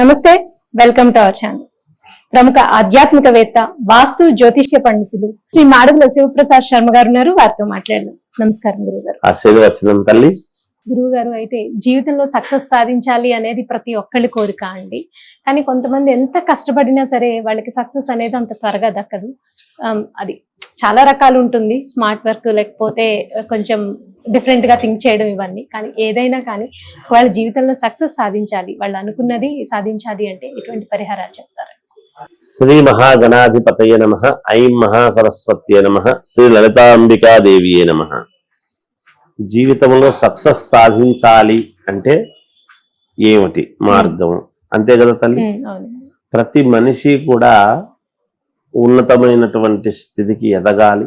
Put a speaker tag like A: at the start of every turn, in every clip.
A: నమస్తే welcome to our channel. ప్రముఖ ఆధ్యాత్మికవేత్త వాస్తు జ్యోతిష్య పండితులు శ్రీ మాడుగుల శివప్రసాద్ శర్మ గారు ఉన్నారు. వారితో మాట్లాడదాం. నమస్కారం గురువు గారు
B: ఆశీర్వచనం తల్లి.
A: గురువు గారు అయితే జీవితంలో సక్సెస్ సాధించాలి అనేది ప్రతి ఒక్కళ్ళ కోరిక అండి. కానీ కొంతమంది ఎంత కష్టపడినా సరే వాళ్ళకి సక్సెస్ అనేది అంత త్వరగా దక్కదు. అది చాలా రకాలు ఉంటుంది. స్మార్ట్ వర్క్ లేకపోతే కొంచెం డిఫరెంట్గా థింక్ చేయడం ఇవన్నీ. కానీ ఏదైనా కానీ వాళ్ళ జీవితంలో సక్సెస్ సాధించాలి. వాళ్ళు అనుకున్నది సాధించాలి అంటే ఎటువంటి పరిహారాలు చెప్తారు?
B: శ్రీ మహాగణాధిపతయ నమ. ఐం మహాసరస్వత్యే నమ. శ్రీ లలితాంబికాదేవియే నమ. జీవితంలో సక్సెస్ సాధించాలి అంటే ఏమిటి? మార్గం. అంతే కదా తల్లి? ప్రతి మనిషి కూడా ఉన్నతమైనటువంటి స్థితికి ఎదగాలి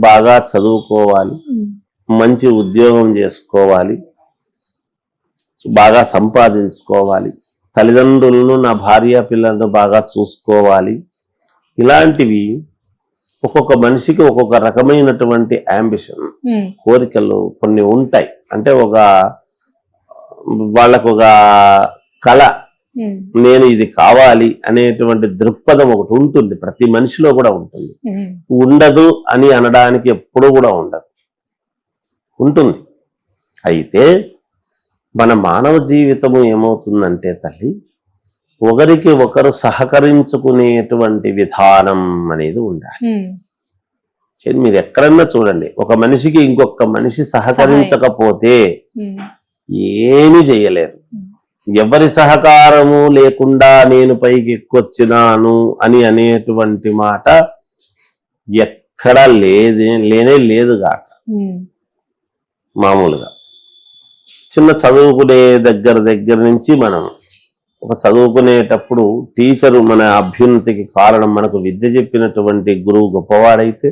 B: బాగా చదువుకోవాలి మంచి ఉద్యోగం చేసుకోవాలి బాగా సంపాదించుకోవాలి తల్లిదండ్రులను నా భార్య పిల్లలను బాగా చూసుకోవాలి. ఇలాంటివి ఒక్కొక్క మనిషికి ఒక్కొక్క రకమైనటువంటి అంబిషన్
A: ఉమ్,
B: కోరికలు కొన్ని ఉంటాయి. అంటే ఒక వాళ్ళకు ఒక కళ నేను ఇది కావాలి అనేటువంటి దృక్పథం ఒకటి ఉంటుంది. ప్రతి మనిషిలో కూడా ఉంటుంది. ఉండదు అని అనడానికి ఎప్పుడూ కూడా ఉండదు. ఉంటుంది. అయితే మన మానవ జీవితము ఏమవుతుందంటే తల్లి ఒకరికి ఒకరు సహకరించుకునేటువంటి విధానం అనేది ఉండాలి. మీరు ఎక్కడన్నా చూడండి. ఒక మనిషికి ఇంకొక మనిషి సహకరించకపోతే ఏమీ చేయలేరు. ఎవరి సహకారము లేకుండా నేను పైకి ఎక్కొచ్చినాను అని అనేటువంటి మాట ఎక్కడా లేదే లేనే లేదు కాక మామూలుగా. చిన్న చదువుకునే దగ్గర దగ్గర నుంచి మనం ఒక చదువుకునేటప్పుడు టీచరు మన అభ్యున్నతికి కారణం మనకు విద్య చెప్పినటువంటి గురువు గొప్పవాడైతే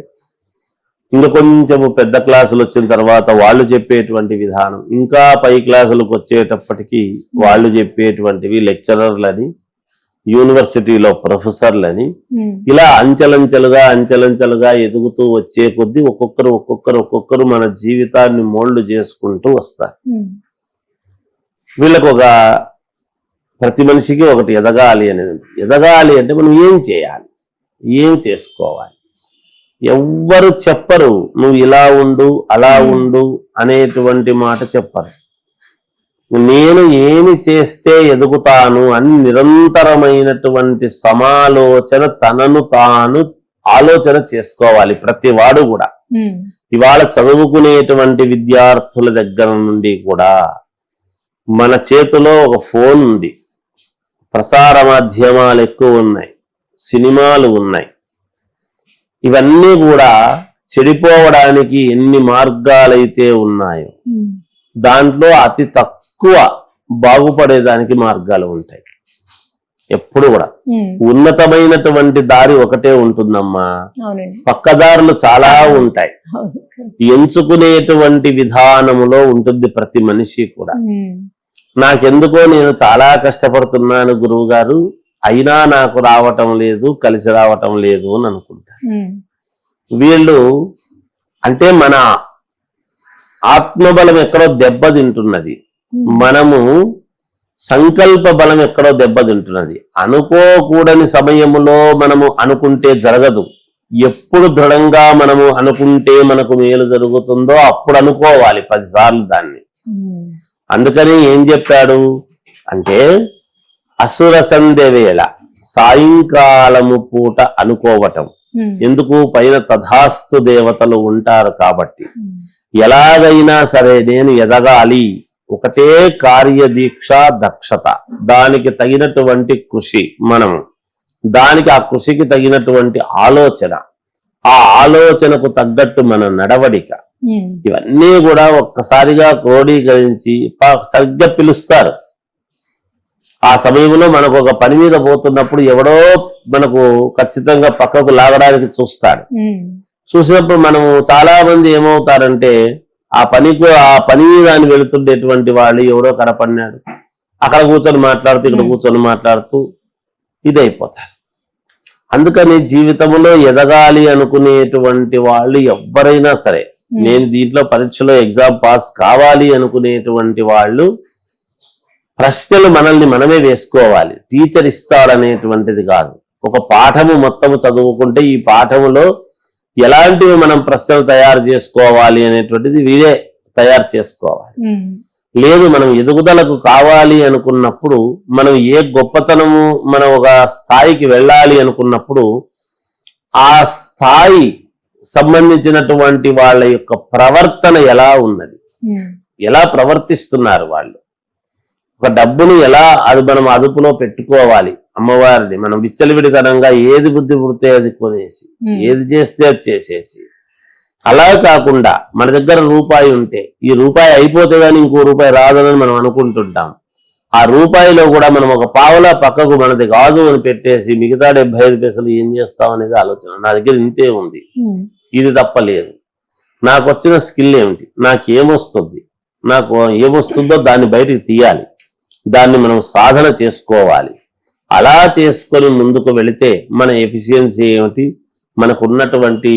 B: ఇంకా కొంచెము పెద్ద క్లాసులు వచ్చిన తర్వాత వాళ్ళు చెప్పేటువంటి విధానం. ఇంకా పై క్లాసులకు వచ్చేటప్పటికి వాళ్ళు చెప్పేటువంటివి లెక్చరర్లని యూనివర్సిటీలో ప్రొఫెసర్లని ఇలా అంచెలంచెలుగా అంచెలంచెలుగా ఎదుగుతూ వచ్చే కొద్దీ ఒక్కొక్కరు ఒక్కొక్కరు ఒక్కొక్కరు మన జీవితాన్ని మోల్డ్ చేసుకుంటూ వస్తారు. వీళ్ళకు ఒక ప్రతి మనిషికి ఒకటి ఎదగాలి అనేది. ఎదగాలి అంటే మనం ఏం చేయాలి? ఏం చేసుకోవాలి? ఎవ్వరు చెప్పరు నువ్వు ఇలా ఉండు అలా. ఉండు అనేటువంటి మాట చెప్పరు. నేను ఏమి చేస్తే ఎదుగుతాను అని నిరంతరమైనటువంటి సమాలోచన తనను తాను ఆలోచన చేసుకోవాలి ప్రతి వాడు కూడా. ఇవాళ చదువుకునేటువంటి విద్యార్థుల దగ్గర నుండి కూడా మన చేతిలో ఒక ఫోన్ ఉంది. ప్రసార మాధ్యమాలు ఎక్కువ ఉన్నాయి. సినిమాలు ఉన్నాయి. ఇవన్నీ కూడా చెడిపోవడానికి ఎన్ని మార్గాలైతే ఉన్నాయో దాంట్లో అతి తక్కువ బాగుపడేదానికి మార్గాలు ఉంటాయి. ఎప్పుడు కూడా. ఉన్నతమైనటువంటి దారి ఒకటే ఉంటుందమ్మా. పక్కదారులు చాలా ఉంటాయి. ఎంచుకునేటువంటి విధానములో ఉంటుంది ప్రతి మనిషి కూడా. నాకెందుకో నేను చాలా కష్టపడుతున్నాను గురువు గారు అయినా నాకు రావటం లేదు కలిసి రావటం లేదు అని అనుకుంటా
A: ఉమ్,
B: వీళ్ళు అంటే మన ఆత్మబలం ఎక్కడో దెబ్బతింటున్నది మనము సంకల్ప బలం ఎక్కడో దెబ్బతింటున్నది అనుకోకూడని సమయములో మనము అనుకుంటే జరగదు. ఎప్పుడు దృఢంగా మనము అనుకుంటే మనకు మేలు జరుగుతుందో అప్పుడు అనుకోవాలి పదిసార్లు దాన్ని. అందుకని ఏం చెప్పాడు? అంటే అసుర సంధ్య వేళ సాయంకాలము పూట అనుకోవటం. ఎందుకు? పైన తథాస్తు దేవతలు ఉంటారు కాబట్టి. ఎలాగైనా సరే నేను ఎదగాలి. ఒకటే కార్యదీక్ష దక్షత. దానికి తగినటువంటి కృషి మనం దానికి ఆ కృషికి తగినటువంటి ఆలోచన. ఆ ఆలోచనకు తగ్గట్టు మన నడవడిక. ఇవన్నీ కూడా ఒక్కసారిగా క్రోడీకరించి సరిగ్గా పిలుస్తారు. ఆ సమయంలో మనకు ఒక పని మీద పోతున్నప్పుడు ఎవడో మనకు ఖచ్చితంగా పక్కకు లాగడానికి చూస్తాడు. చూసినప్పుడు మనము చాలా మంది ఏమవుతారంటే ఆ పనికి ఆ పని మీద అని వెళుతుండేటువంటి వాళ్ళు ఎవరో కనపడినాడు అక్కడ కూర్చొని మాట్లాడుతూ ఇక్కడ. కూర్చొని మాట్లాడుతూ ఇదైపోతారు. అందుకని జీవితంలో ఎదగాలి అనుకునేటువంటి వాళ్ళు ఎవరైనా సరే నేను దీంట్లో పరీక్షలో ఎగ్జామ్ పాస్ కావాలి అనుకునేటువంటి వాళ్ళు ప్రశ్నలు మనల్ని మనమే వేసుకోవాలి. టీచర్ ఇస్తాడనేటువంటిది కాదు. ఒక పాఠము మొత్తము చదువుకుంటే ఈ పాఠములో ఎలాంటివి మనం ప్రశ్నలు తయారు చేసుకోవాలి అనేటువంటిది వీరే తయారు చేసుకోవాలి. లేదు మనం ఎదుగుదలకు కావాలి అనుకున్నప్పుడు మనం ఏ గొప్పతనము మనం ఒక స్థాయికి వెళ్ళాలి అనుకున్నప్పుడు ఆ స్థాయి సంబంధించినటువంటి వాళ్ళ యొక్క ప్రవర్తన ఎలా ఉన్నది? ఎలా ప్రవర్తిస్తున్నారు వాళ్ళు? ఒక డబ్బును ఎలా అది మనం అదుపులో పెట్టుకోవాలి అమ్మవారిని మనం విచ్చలవిడితనంగా ఏది బుద్ధి పుడితే అది కొనేసి ఏది చేస్తే అది చేసేసి. అలా కాకుండా మన దగ్గర రూపాయి ఉంటే ఈ రూపాయి అయిపోతే గానీ ఇంకో రూపాయి రాదని మనం అనుకుంటుంటాం. ఆ రూపాయిలో కూడా మనం ఒక పావలా పక్కకు మనది కాదు అని పెట్టేసి మిగతా డెబ్బై ఐదు పైసలు ఏం చేస్తాం అనేది ఆలోచన. నా దగ్గర ఇంతే ఉంది. ఇది తప్పలేదు నాకు వచ్చిన స్కిల్ ఏమిటి? నాకు ఏమొస్తుంది? నాకు ఏమొస్తుందో దాన్ని బయటికి తీయాలి. దాన్ని మనం సాధన చేసుకోవాలి. అలా చేసుకొని ముందుకు వెళితే మన ఎఫిషియన్సీ ఏమిటి? మనకు ఉన్నటువంటి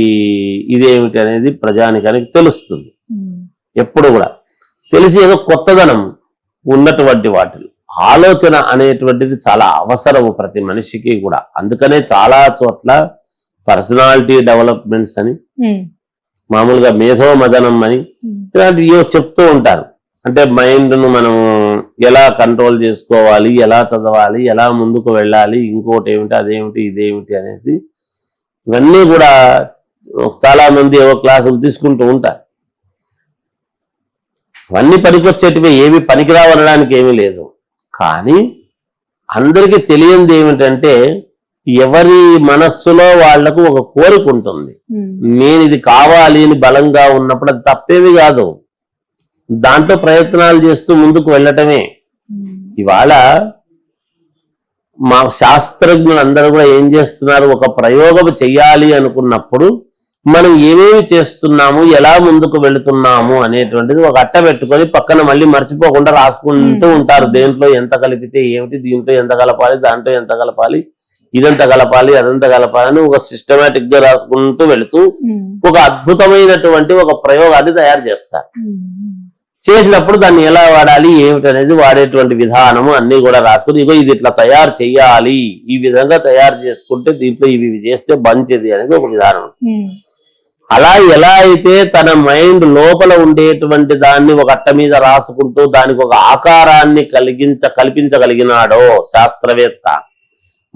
B: ఇదేమిటి అనేది ప్రజానికానికి తెలుస్తుంది.
A: ఉమ్,
B: ఎప్పుడు కూడా. తెలిసి ఏదో కొత్తదనం ఉన్నటువంటి వాటిలో ఆలోచన అనేటువంటిది చాలా అవసరము ప్రతి మనిషికి కూడా. అందుకనే చాలా చోట్ల పర్సనాలిటీ డెవలప్మెంట్స్ అని
A: ఉమ్,
B: మామూలుగా మేధో మదనం అని
A: ఉమ్,
B: ఇలాంటివి చెప్తూ ఉంటారు. అంటే మైండ్ను మనం ఎలా కంట్రోల్ చేసుకోవాలి ఎలా చదవాలి ఎలా ముందుకు వెళ్ళాలి ఇంకోటి ఏమిటి అదేమిటి ఇదేమిటి అనేసి ఇవన్నీ కూడా చాలా మంది ఏవో క్లాసులు తీసుకుంటూ ఉంటారు. అవన్నీ పనికొచ్చేటివి ఏమి పనికిరావనడానికి ఏమీ లేదు. కానీ అందరికీ తెలియంది ఏమిటంటే ఎవరి మనస్సులో వాళ్ళకు ఒక కోరిక ఉంటుంది. నేను ఇది కావాలి అని బలంగా ఉన్నప్పుడు అది తప్పేమి కాదు. దాంట్లో ప్రయత్నాలు చేస్తూ ముందుకు వెళ్ళటమే. ఇవాళ మా శాస్త్రజ్ఞులు అందరూ కూడా ఏం చేస్తున్నారు? ఒక ప్రయోగం చెయ్యాలి అనుకున్నప్పుడు మనం ఏమేమి చేస్తున్నాము? ఎలా ముందుకు వెళుతున్నాము? అనేటువంటిది ఒక అట్ట పెట్టుకొని పక్కన మళ్ళీ మర్చిపోకుండా రాసుకుంటూ. ఉంటారు. దేంట్లో ఎంత కలిపితే ఏమిటి? దీంట్లో ఎంత కలపాలి? దాంట్లో ఎంత కలపాలి? ఇదంతా కలపాలి అదంతా కలపాలి అని ఒక సిస్టమేటిక్గా రాసుకుంటూ వెళుతూ ఒక అద్భుతమైనటువంటి ఒక ప్రయోగాన్ని తయారు చేస్తారు. చేసినప్పుడు దాన్ని ఎలా వాడాలి ఏమిటనేది వాడేటువంటి విధానము అన్ని కూడా రాసుకుని ఇగో ఇది ఇట్లా తయారు చెయ్యాలి ఈ విధంగా తయారు చేసుకుంటే దీంట్లో ఇవి ఇవి చేస్తే మంచిది అనేది ఒక విధానం. అలా ఎలా అయితే తన మైండ్ లోపల ఉండేటువంటి దాన్ని ఒక అట్ట మీద రాసుకుంటూ దానికి ఒక ఆకారాన్ని కలిగించ కల్పించగలిగినాడో శాస్త్రవేత్త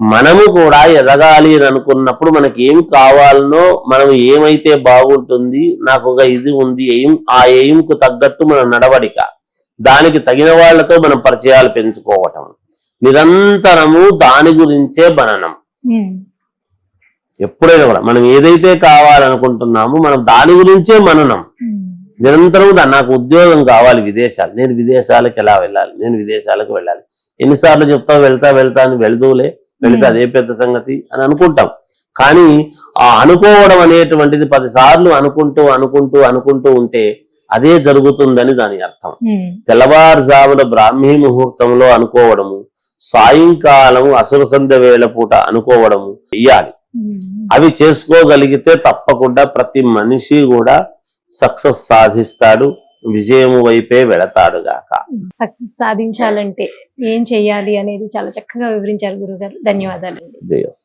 B: మనము కూడా ఎదగాలి అని అనుకున్నప్పుడు మనకి ఏం కావాలనో మనం ఏమైతే బాగుంటుంది నాకు ఒక ఇది ఉంది ఎయిమ్ ఆ ఎయిమ్కు తగ్గట్టు మన నడవడిక దానికి తగిన వాళ్ళతో మనం పరిచయాలు పెంచుకోవటం. నిరంతరము దాని గురించే మననం. ఎప్పుడైనా కూడా మనం ఏదైతే కావాలనుకుంటున్నామో మనం దాని గురించే మననం. నిరంతరం నాకు ఉద్యోగం కావాలి విదేశాలు నేను విదేశాలకు ఎలా వెళ్ళాలి నేను విదేశాలకు వెళ్ళాలి. ఎన్నిసార్లు చెప్తా వెళ్తా వెళ్తా అని వెళదులే. వెళితే
A: Hmm.
B: అదే పెద్ద సంగతి అని అనుకుంటాం. కానీ ఆ అనుకోవడం అనేటువంటిది పదిసార్లు అనుకుంటూ అనుకుంటూ అనుకుంటూ ఉంటే అదే జరుగుతుందని దాని అర్థం.
A: ఉమ్,
B: తెల్లవారుజామున బ్రాహ్మీ ముహూర్తంలో అనుకోవడము సాయంకాలము అసుర సంధ్య వేళ పూట అనుకోవడము చెయ్యాలి.
A: ఉమ్.
B: అవి చేసుకోగలిగితే తప్పకుండా ప్రతి మనిషి కూడా సక్సెస్ సాధిస్తాడు. విజయము వైపే వెళతాడు గాక.
A: సక్సెస్ సాధించాలంటే ఏం చెయ్యాలి అనేది చాలా చక్కగా వివరించారు గురుగారు. ధన్యవాదాలు